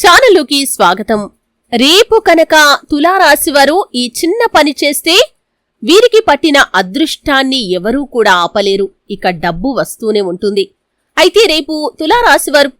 ఛానలుకి స్వాగతం. రేపు కనుక తులారాశివారు ఈ చిన్న పని చేస్తే వీరికి పట్టిన అదృష్టాన్ని ఎవరూ కూడా ఆపలేరు. ఇక డబ్బు వస్తూనే ఉంటుంది. అయితే రేపు తులారాశివారు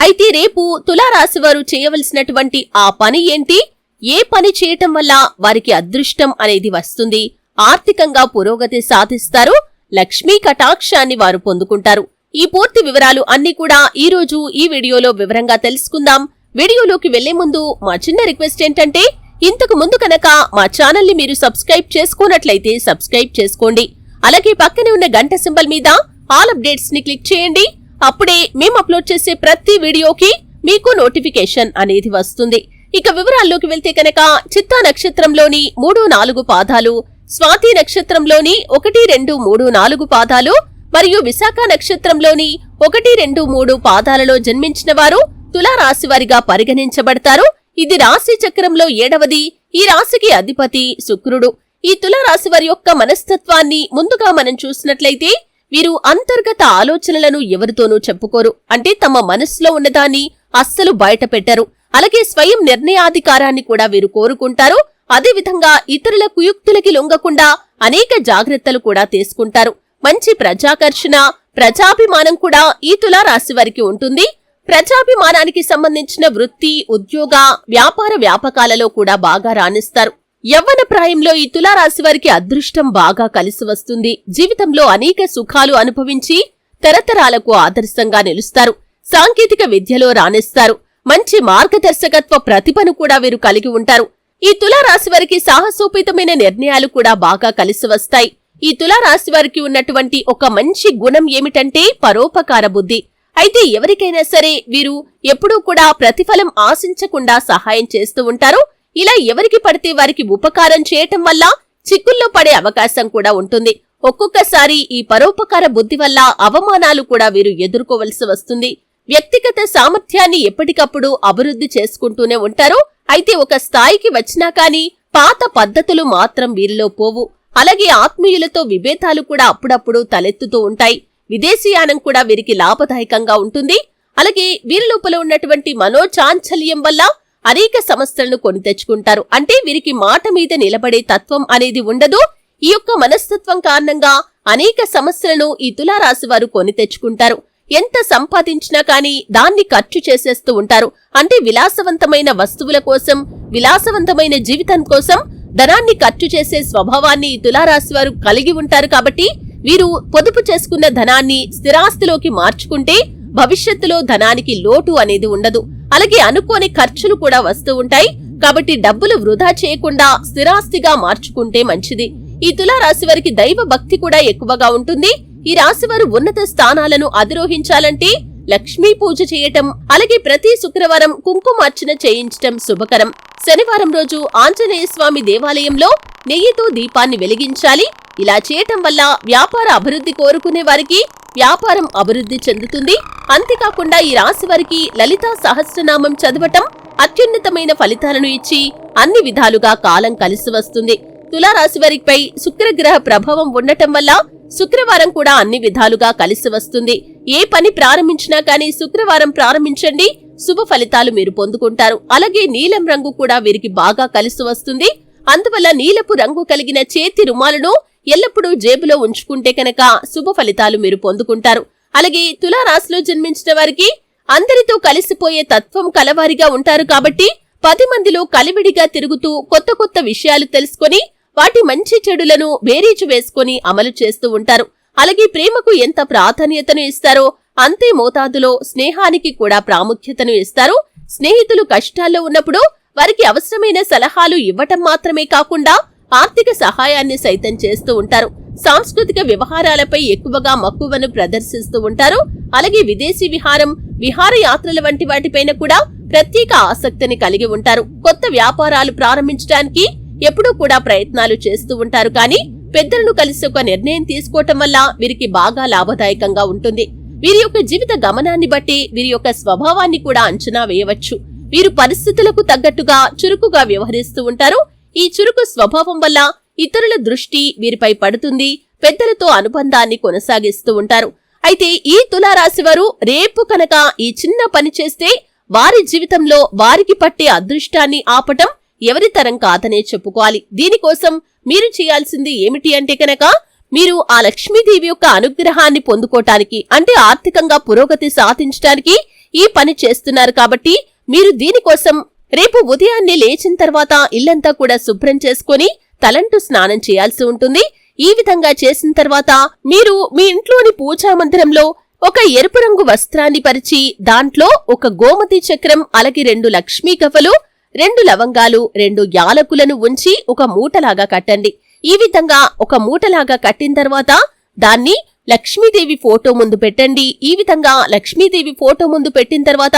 అయితే రేపు తులారాశివారు చేయవలసినటువంటి ఆ పని ఏంటి? ఏ పని చేయటం వల్ల వారికి అదృష్టం అనేది వస్తుంది? ఆర్థికంగా పురోగతి సాధిస్తారు. లక్ష్మీ కటాక్షాన్ని వారు పొందుకుంటారు. ఈ పూర్తి వివరాలు అన్ని కూడా ఈ రోజు ఈ వీడియోలో వివరంగా తెలుసుకుందాం. వీడియోలోకి వెళ్ళే ముందు మా చిన్న రిక్వెస్ట్ ఏంటంటే ఇంతకు ముందు కనుక మా ఛానల్ని మీరు సబ్స్క్రైబ్ చేసుకున్నట్లయితే సబ్స్క్రైబ్ చేసుకోండి. అలాగే పక్కనే ఉన్న గంట సింబల్ మీద ఆల్ అప్డేట్స్ని క్లిక్ చేయండి. అప్పుడే మేము అప్లోడ్ చేసే ప్రతి వీడియోకి మీకు నోటిఫికేషన్ అనేది వస్తుంది. ఇక వివరాల్లోకి వెళ్తే కనుక చిత్తా నక్షత్రంలోని మూడు నాలుగు పాదాలు స్వాతి నక్షత్రంలోని ఒకటి రెండు మూడు నాలుగు పాదాలు మరియు విశాఖ నక్షత్రంలోని ఒకటి రెండు మూడు పాదాలలో జన్మించిన వారు తులారాశి వారిగా పరిగణించబడతారు. ఇది రాశి చక్రంలో ఏడవది. ఈ రాశికి అధిపతి శుక్రుడు. ఈ తులారాశి వారి యొక్క మనస్తత్వాన్ని ముందుగా మనం చూసినట్లయితే వీరు అంతర్గత ఆలోచనలను ఎవరితోనూ చెప్పుకోరు. అంటే తమ మనస్సులో ఉన్నదాన్ని అస్సలు బయట పెట్టరు అలాగే స్వయం నిర్ణయాధికారాన్ని కూడా వీరు కోరుకుంటారు. అదేవిధంగా ఇతరుల కుయుక్తులకి లొంగకుండా అనేక జాగ్రత్తలు కూడా తీసుకుంటారు. మంచి ప్రజాకర్షణ ప్రజాభిమానం కూడా ఈ తులారాశి వారికి ఉంటుంది. ప్రజాభిమానానికి సంబంధించిన వృత్తి ఉద్యోగ వ్యాపార వ్యాపకాలలో కూడా బాగా రాణిస్తారు. యవ్వన ప్రాయంలో ఈ తులారాశి వారికి అదృష్టం బాగా కలిసి వస్తుంది. జీవితంలో అనేక సుఖాలు అనుభవించి తరతరాలకు ఆదర్శంగా నిలుస్తారు. సాంకేతిక విద్యలో రాణిస్తారు. మంచి మార్గదర్శకత్వ ప్రతిభను కూడా వీరు కలిగి ఉంటారు. ఈ తులారాశి వారికి సాహసోపేతమైన నిర్ణయాలు కూడా బాగా కలిసి వస్తాయి. ఈ తులారాశి వారికి ఉన్నటువంటి ఒక మంచి గుణం ఏమిటంటే పరోపకార బుద్ధి. అయితే ఎవరికైనా సరే వీరు ఎప్పుడూ కూడా ప్రతిఫలం ఆశించకుండా సహాయం చేస్తూ ఉంటారు. ఇలా ఎవరికి పడితే వారికి ఉపకారం చేయటం వల్ల చిక్కుల్లో పడే అవకాశం కూడా ఉంటుంది. ఒక్కొక్కసారి ఈ పరోపకార బుద్ధి వల్ల అవమానాలు కూడా వీరు ఎదుర్కోవలసి వస్తుంది. వ్యక్తిగత సామర్థ్యాన్ని ఎప్పటికప్పుడు అభివృద్ధి చేసుకుంటూనే ఉంటారు. అయితే ఒక స్థాయికి వచ్చినా కాని పాత పద్ధతులు మాత్రం వీరిలో పోవు. అలాగే ఆత్మీయులతో విభేదాలు కూడా అప్పుడప్పుడు తలెత్తుతూ ఉంటాయి. విదేశీయానం కూడా వీరికి లాభదాయకంగా ఉంటుంది. అలాగే వీరి లోపల ఉన్నటువంటి మనోచాంచల్యం వల్ల అనేక సమస్యలను కొని తెచ్చుకుంటారు. అంటే వీరికి మాట మీద నిలబడే తత్వం అనేది ఉండదు. ఈ యొక్క మనస్తత్వం కారణంగా అనేక సమస్యలను ఈ తులారాశి వారు కొని తెచ్చుకుంటారు. ఎంత సంపాదించినా కానీ దాన్ని ఖర్చు చేసేస్తూ ఉంటారు. అంటే విలాసవంతమైన వస్తువుల కోసం విలాసవంతమైన జీవితం కోసం ధనాన్ని ఖర్చు చేసే స్వభావాన్ని ఈ తులారాశి వారు కలిగి ఉంటారు కాబట్టి వీరు పొదుపు చేసుకున్న ధనాన్ని స్థిరాస్తిలోకి మార్చుకుంటే భవిష్యత్తులో ధనానికి లోటు అనేది ఉండదు. అలాగే అనుకోని ఖర్చులు కూడా వస్తూ ఉంటాయి. కాబట్టి డబ్బులు వృధా చేయకుండా స్థిరాస్తిగా మార్చుకుంటే మంచిది. ఈ తులా రాశి వారికి దైవ భక్తి కూడా ఎక్కువగా ఉంటుంది. ఈ రాశి వారు ఉన్నత స్థానాలను అధిరోహించాలంటే లక్ష్మీ పూజ చేయటం అలాగే ప్రతి శుక్రవారం కుంకుమార్చన చేయించటం శుభకరం. శనివారం రోజు ఆంజనేయ స్వామి దేవాలయంలో నెయ్యితో దీపాన్ని వెలిగించాలి. ఇలా చేయటం వల్ల వ్యాపార అభివృద్ధి కోరుకునే వారికి వ్యాపారం అభివృద్ధి చెందుతుంది. అంతేకాకుండా ఈ రాశి వారికి లలితా సహస్రనామం చదవటం అత్యున్నతమైన ఫలితాలను ఇచ్చి అన్ని విధాలుగా కాలం కలిసి వస్తుంది. తులారాశి వారిపై శుక్రగ్రహ ప్రభావం ఉండటం వల్ల శుక్రవారం కూడా అన్ని విధాలుగా కలిసి వస్తుంది. ఏ పని ప్రారంభించినా కానీ శుక్రవారం ప్రారంభించండి. శుభ ఫలితాలు మీరు పొందుకుంటారు. అలాగే నీలం రంగు కూడా వీరికి బాగా కలిసి వస్తుంది. అందువల్ల నీలపు రంగు కలిగిన చేతి రుమాలను ఎల్లప్పుడూ జేబులో ఉంచుకుంటే కనుక శుభ ఫలితాలు మీరు పొందుకుంటారు. అలాగే తులారాశిలో జన్మించిన వారికి అందరితో కలిసిపోయే తత్వం కలవారిగా ఉంటారు కాబట్టి పది మందిలో కలివిడిగా తిరుగుతూ కొత్త కొత్త విషయాలు తెలుసుకొని వాటి మంచి చెడులను బేరీజు వేసుకొని అమలు చేస్తూ ఉంటారు. అలాగే ప్రేమకు ఎంత ప్రాధాన్యతను ఇస్తారో అంతే మోతాదులో స్నేహానికి కూడా ప్రాముఖ్యతను ఇస్తారు. స్నేహితులు కష్టాల్లో ఉన్నప్పుడు వారికి అవసరమైన సలహాలు ఇవ్వటం మాత్రమే కాకుండా ఆర్థిక సహాయాన్ని సైతం చేస్తూ ఉంటారు. సాంస్కృతిక వ్యవహారాలపై ఎక్కువగా మక్కువను ప్రదర్శిస్తూ ఉంటారు. అలాగే విదేశీ విహారం విహారయాత్రల వంటి వాటిపైన కూడా ప్రత్యేక ఆసక్తిని కలిగి ఉంటారు. కొత్త వ్యాపారాలు ప్రారంభించడానికి ఎప్పుడూ కూడా ప్రయత్నాలు చేస్తూ ఉంటారు. కానీ పెద్దలను కలిసి ఒక నిర్ణయం తీసుకోవటం వల్ల వీరికి బాగా లాభదాయకంగా ఉంటుంది. వీరి యొక్క జీవిత గమనాన్ని బట్టి వీరి యొక్క స్వభావాన్ని కూడా అంచనా వేయవచ్చు. వీరు పరిస్థితులకు తగ్గట్టుగా చురుకుగా వ్యవహరిస్తూ ఉంటారు. ఈ చురుకు స్వభావం వల్ల ఇతరుల దృష్టి వీరిపై పడుతుంది పెద్దలతో అనుబంధాన్ని కొనసాగిస్తూ ఉంటారు. అయితే ఈ తులారాశివారు రేపు కనుక ఈ చిన్న పని చేస్తే వారి జీవితంలో వారికి పట్టే అదృష్టాన్ని ఆపటం ఎవరి తరం కాదనే చెప్పుకోవాలి. దీనికోసం మీరు చేయాల్సింది ఏమిటి అంటే కనుక మీరు ఆ లక్ష్మీదేవి యొక్క అనుగ్రహాన్ని పొందుకోటానికి అంటే ఆర్థికంగా పురోగతి సాధించడానికి ఈ పని చేస్తున్నారు కాబట్టి మీరు దీనికోసం రేపు ఉదయాన్నే లేచిన తర్వాత ఇల్లంతా కూడా శుభ్రం చేసుకొని తలంటూ స్నానం చేయాల్సి ఉంటుంది. ఈ విధంగా చేసిన తర్వాత మీరు మీ ఇంట్లోని పూజా మందిరంలో ఒక ఎరుపు రంగు వస్త్రాన్ని పరిచి దాంట్లో ఒక గోమతి చక్రం అలాగే రెండు లక్ష్మీ కఫలు రెండు లవంగాలు రెండు యాలకులను ఉంచి ఒక మూటలాగా కట్టండి. ఈ విధంగా ఒక మూటలాగా కట్టిన తర్వాత దాన్ని లక్ష్మీదేవి ఫోటో ముందు పెట్టండి. ఈ విధంగా లక్ష్మీదేవి ఫోటో ముందు పెట్టిన తర్వాత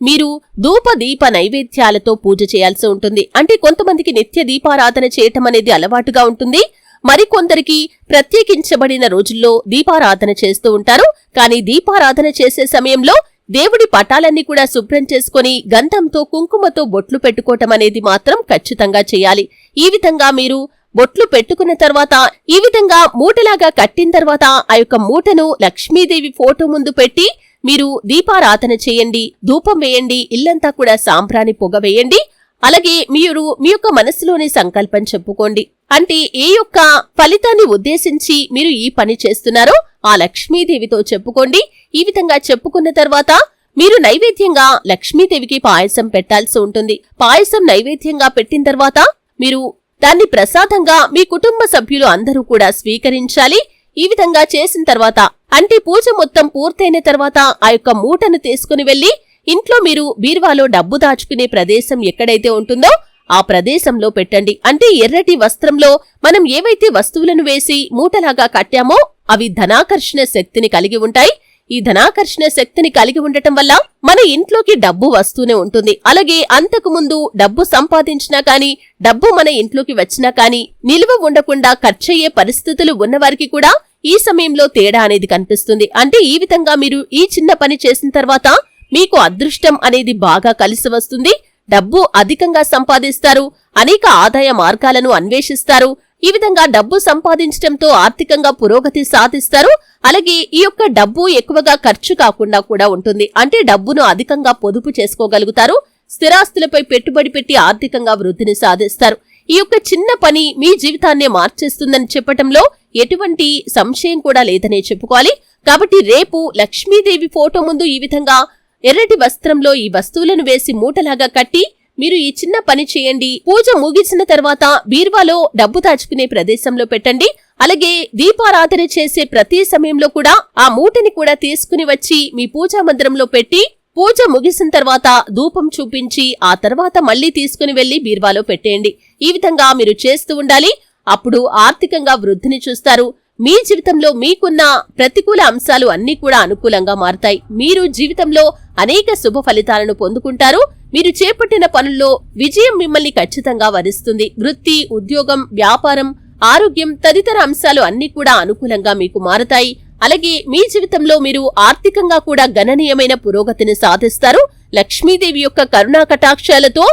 మీరు ధూప దీప నైవేద్యాలతో పూజ చేయాల్సి ఉంటుంది. అంటే కొంతమందికి నిత్య దీపారాధన చేయటం అనేది అలవాటుగా ఉంటుంది. మరికొందరికి ప్రత్యేకించబడిన రోజుల్లో దీపారాధన చేస్తూ ఉంటారు. కానీ దీపారాధన చేసే సమయంలో దేవుడి పటాలన్నీ కూడా శుభ్రం చేసుకుని గంధంతో కుంకుమతో బొట్లు పెట్టుకోవటం అనేది మాత్రం ఖచ్చితంగా చేయాలి. ఈ విధంగా మీరు బొట్లు పెట్టుకున్న తర్వాత ఈ విధంగా మూటలాగా కట్టిన తర్వాత ఆ యొక్క మూటను లక్ష్మీదేవి ఫోటో ముందు పెట్టి మీరు దీపారాధన చేయండి ధూపం వేయండి ఇల్లంతా కూడా సాంబ్రాణి పొగ వేయండి. అలాగే మీరు మీ యొక్క మనసులోని సంకల్పం చెప్పుకోండి. అంటే ఏ యొక్క ఫలితాన్ని ఉద్దేశించి మీరు ఈ పని చేస్తున్నారో ఆ లక్ష్మీదేవితో చెప్పుకోండి. ఈ విధంగా చెప్పుకున్న తర్వాత మీరు నైవేద్యంగా లక్ష్మీదేవికి పాయసం పెట్టాల్సి ఉంటుంది. పాయసం నైవేద్యంగా పెట్టిన తర్వాత మీరు దాన్ని ప్రసాదంగా మీ కుటుంబ సభ్యులు అందరూ కూడా స్వీకరించాలి. ఈ విధంగా చేసిన తర్వాత అంటే పూజ మొత్తం పూర్తయిన తర్వాత ఆ యొక్క మూటను తీసుకుని వెళ్ళి ఇంట్లో మీరు బీరువాలో డబ్బు దాచుకునే ప్రదేశం ఎక్కడైతే ఉంటుందో ఆ ప్రదేశంలో పెట్టండి. అంటే ఎర్రటి వస్త్రంలో మనం ఏవైతే వస్తువులను వేసి మూటలాగా కట్టామో అవి ధనాకర్షణ శక్తిని కలిగి ఉంటాయి. ఈ ధనాకర్షణ శక్తిని కలిగి ఉండటం వల్ల మన ఇంట్లోకి డబ్బు వస్తూనే ఉంటుంది. అలాగే అంతకు ముందు డబ్బు సంపాదించినా కానీ డబ్బు మన ఇంట్లోకి వచ్చినా కానీ నిల్వ ఉండకుండా ఖర్చయ్యే పరిస్థితులు ఉన్నవారికి కూడా ఈ సమయంలో తేడా అనేది కనిపిస్తుంది. అంటే ఈ విధంగా మీరు ఈ చిన్న పని చేసిన తర్వాత మీకు అదృష్టం అనేది బాగా కలిసి వస్తుంది. డబ్బు అధికంగా సంపాదిస్తారు. అనేక ఆదాయ మార్గాలను అన్వేషిస్తారు. ఈ విధంగా డబ్బు సంపాదించడంతో ఆర్థికంగా పురోగతి సాధిస్తారు. అలాగే ఈ యొక్క డబ్బు ఎక్కువగా ఖర్చు కాకుండా కూడా ఉంటుంది. అంటే డబ్బును అధికంగా పొదుపు చేసుకోగలుగుతారు. స్థిరాస్తులపై పెట్టుబడి పెట్టి ఆర్థికంగా వృద్ధిని సాధిస్తారు. ఈ యొక్క చిన్న పని మీ జీవితాన్నే మార్చేస్తుందని చెప్పటంలో ఎటువంటి సంశయం కూడా లేదనే చెప్పుకోవాలి. కాబట్టి రేపు లక్ష్మీదేవి ఫోటో ముందు ఈ విధంగా ఎర్రటి వస్త్రంలో ఈ వస్తువులను వేసి మూటలాగా కట్టి మీరు ఈ చిన్న పని చేయండి. పూజ ముగిసిన తర్వాత బీర్వాలో డబ్బు దాచుకునే ప్రదేశంలో పెట్టండి. అలాగే దీపారాధన చేసే ప్రతి సమయంలో కూడా ఆ మూటని కూడా తీసుకుని వచ్చి మీ పూజా మందిరంలో పెట్టి పూజ ముగిసిన తర్వాత ధూపం చూపించి ఆ తర్వాత మళ్ళీ తీసుకుని వెళ్ళి బీర్వాలో పెట్టేయండి. ఈ విధంగా మీరు చేస్తూ ఉండాలి. అప్పుడు ఆర్థికంగా వృద్ధిని చూస్తారు. మీ జీవితంలో మీకున్న ప్రతికూల అంశాలు అన్నీ కూడా అనుకూలంగా మారతాయి. మీరు జీవితంలో అనేక శుభ ఫలితాలను పొందుకుంటారు. మీరు చేపట్టిన పనుల్లో విజయం మిమ్మల్ని ఖచ్చితంగా వరిస్తుంది. వృత్తి ఉద్యోగం వ్యాపారం ఆరోగ్యం తదితర అంశాలు అన్నీ కూడా అనుకూలంగా మీకు మారతాయి. అలాగే మీ జీవితంలో మీరు ఆర్థికంగా కూడా గణనీయమైన పురోగతిని సాధిస్తారు. లక్ష్మీదేవి యొక్క కరుణా కటాక్షాలతో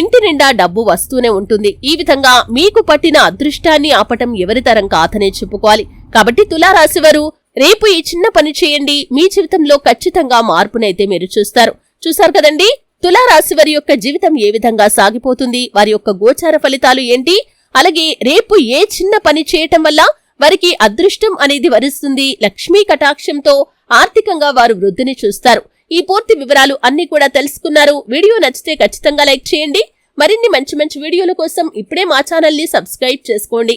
ఇంటి నిండా డబ్బు వస్తూనే ఉంటుంది. ఈ విధంగా మీకు పట్టిన అదృష్టాన్ని ఆపటం ఎవరితరం కాదనే చెప్పుకోవాలి. కాబట్టి తులారాశివారు రేపు ఈ చిన్న పని చేయండి. మీ జీవితంలో ఖచ్చితంగా మార్పునైతే మీరు చూస్తారు. చూశారు కదండి? తులారాశి వారి యొక్క జీవితం ఏ విధంగా సాగిపోతుంది? వారి యొక్క గోచార ఫలితాలు ఏంటి? అలాగే రేపు ఏ చిన్న పని చేయటం వల్ల వారికి అదృష్టం అనేది వరిస్తుంది. లక్ష్మీ కటాక్షంతో ఆర్థికంగా వారు వృద్ధిని చూస్తారు. ఈ పూర్తి వివరాలు అన్ని కూడా తెలుసుకున్నారు. వీడియో నచ్చితే ఖచ్చితంగా లైక్ చేయండి. మరిన్ని మంచి మంచి వీడియోల కోసం ఇప్పుడే మా ఛానల్ని సబ్స్క్రైబ్ చేసుకోండి.